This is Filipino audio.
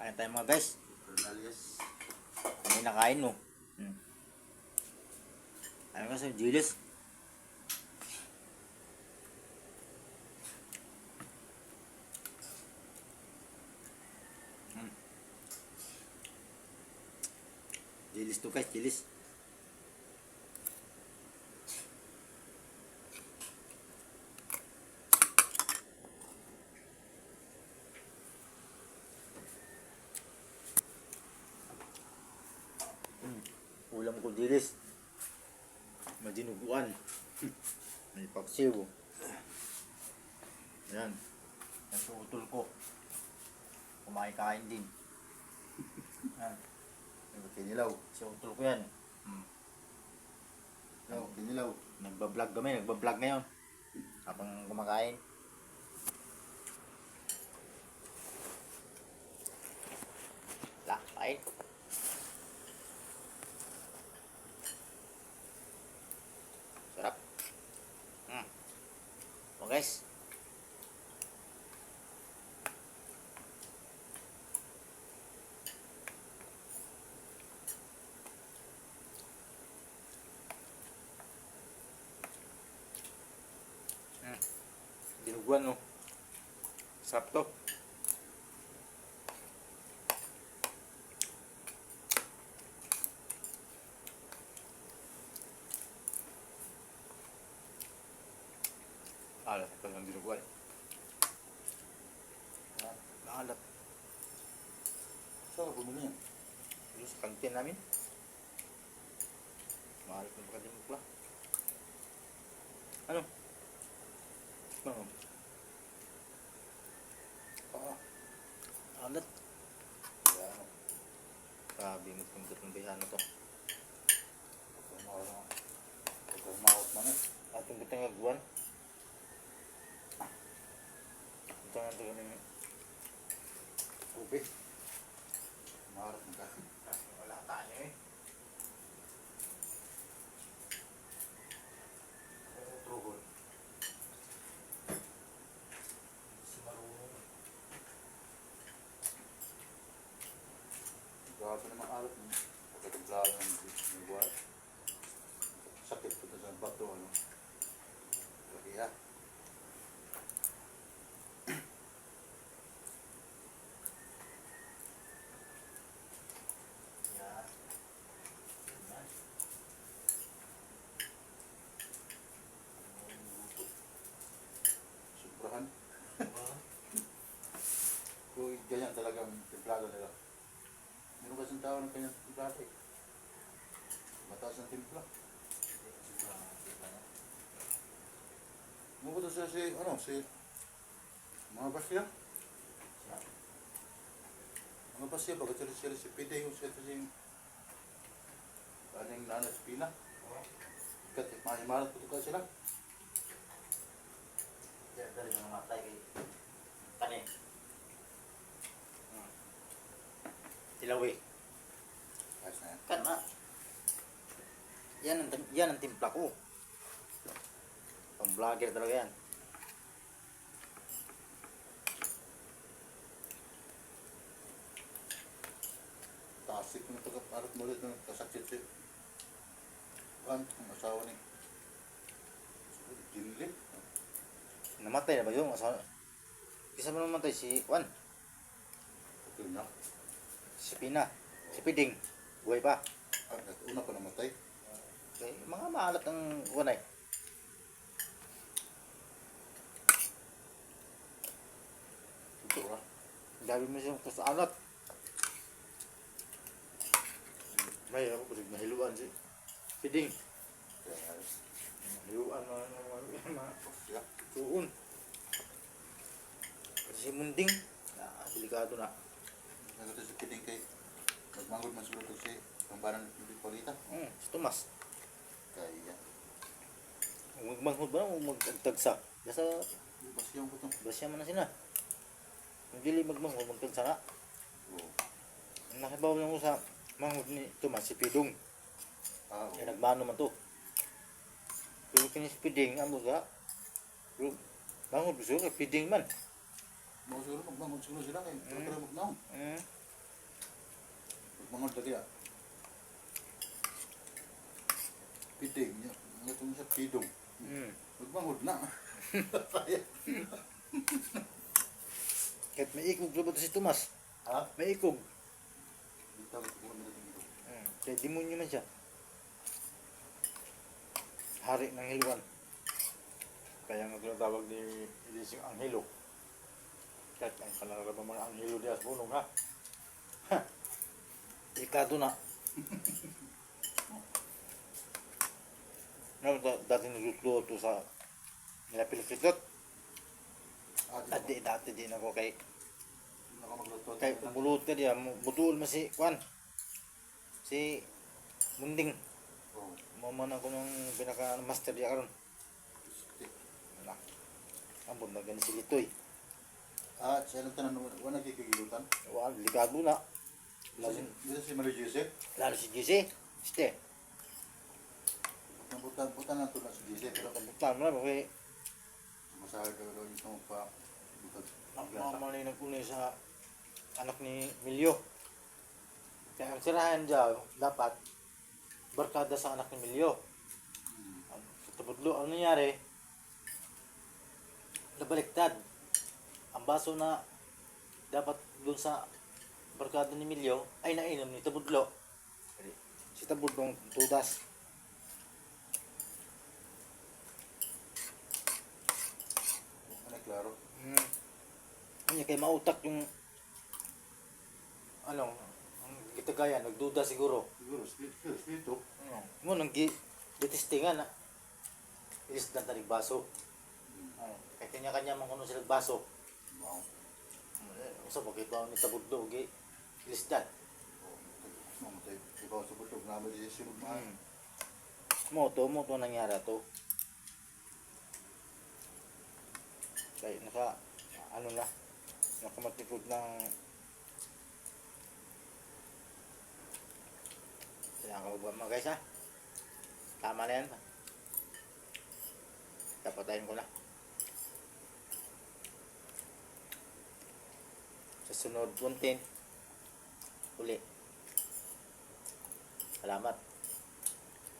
Kain tayo mga guys. May nakain mo. Hmm. Ano ka sa Julius? Hmm. Julius to guys, Julius. ko dilis. May dinuguan. May paksiw. Yan. Yan sa utol ko. Kumain-kain din. Yan. Kinilaw. Sa utol ko yan. Hmm. Oh, kinilaw. Nagbablog kami. Nagbablog ngayon. Habang kumakain. La, kain. Sarap. Hmm. O guys. Hmm. Dinuguan no. Sarap to. Alat pa lang dinuguan. Alat. Saan ka bumili yan? Dito sa kantin namin. Ko baka din pala. Ano? Ano? Ah, Alat. yan. Grabe itong gatong bayano to. Na. Pagkamaot na eh. Atong gatong agwan. Nga ito ganun. Ube. Maharap na ka. Wala tayo eh. Tuhol. Si marunong. Grabe naman alat mo. Pagkataglaan ng ng timpla. Mabuto sila si, ano, si mga basya. Mga basya, bagat sila sila si Pide, yung sila si kaning nanas pina. Kat, mahimalat po ka sila. Yan, dali na namatay kay Tani. Tilawi. Yan. Kan na. Yan ang, yan ang timpla ko. Pang vlogger talaga yan. Tasik na ito kaparat mulit ng kasakit si Juan, ang asawa ni Jinli. Namatay na ba yung asawa? Kisa ba namatay si Juan? Okay na. Si Pina? Si Piding? Buhay pa? Ah, una pa namatay. Okay, mga maalat ang Juan ay. Ito ah. Gabi mo siyang sa alat. May ako kasi nahiluan si Piding. Nahiluan na mga tuon. Kasi si Munding, ah, delikado na. Nagkata si Piling kay magmanggod man siguro to si pambanan ng Polita. Hmm, si Tomas. Kaya magmanghod ba o magtagsa? Basta yung pasya ko to. basya man na sila. Kung dili magmanghod, magtagsa na. Oo. Ang nakibaw lang ko sa manghod ni Tomas, si Pidong. Ah, oo. Kaya nagbano man to. Pero kini si Piding, amo ka. Pero manghod gusto kay Piding man. Mga siguro magmanggod siguro sila kay Mm. mm. magnaon. Hmm. Magmangod lagi ah. Piting niya. Mga itong sa pidong. Hmm. Magmangod na. Kahit may ikog ito si Tomas? Ha? May ikog. Hmm. Kaya demonyo man siya. Hari ng hiluan. Kaya nga tinatawag ni Elising Anghelo. Kahit ang kanaraban mo na Anghelo di Asbunong ha. Ha! Delikado na. No, da- dati nagluto to sa nila Pilipitot. Ah, dito. Dati, din ako kay kay bulot ka diya, butuol mo si Kwan. Si Munding. Oh. Maman ako ng pinaka master diya karon. Wala. Ambon na gani si Litoy. Ah, siya lang tanan wala nagkikigilutan. Wala, delikado na. Lalo, si Mario Jose. lalo si Jesse. Ste, Nabutan butan na to na si Jose pero kabutan mo na, kaya masahe ka daw yung pa butan. mama na yung nagkunay sa anak ni Milyo. Kaya ang sirahan diya, dapat barkada sa anak ni Milyo. Hmm. Ang sa tabudlo, ano nangyari? Nabaliktad. Ang baso na dapat doon sa barkada ni Milyo ay nainom ni Tabudlo. Si Tabudlo ang tudas. Ano klaro? Hmm. Kanya kay mautak yung ano, ang gitagayan, nagduda siguro. Siguro split split to. Ano, mo nang gi gitistingan na. Ilis na tanig baso. Ano, kay kanya-kanya man kuno sila baso. Wow. Usa pag ibaw ni Tabudlo, gi ilisdan. Mamatay. Ibaw sa butog na ba di sunod na. Hmm. Moto, moto nangyari to. Kaya naka, ano na, nakamatikod ng ba mga guys ha? Tama na yan. Tapatayin ko na. Sa sunod 110. Uli. Salamat.